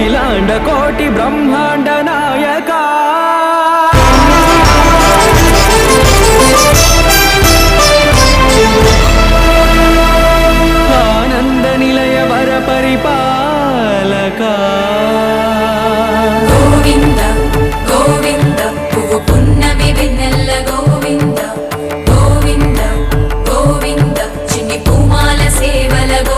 అఖిలాండ కోటి బ్రహ్మాండ నాయక ఆనంద నిలయ వర పరిపాలక గోవింద గోవింద పువ్వు పున్నమి వెన్నెల్ల గోవింద. గోవింద గోవింద చిన్ని పూమాల సేవల గోవింద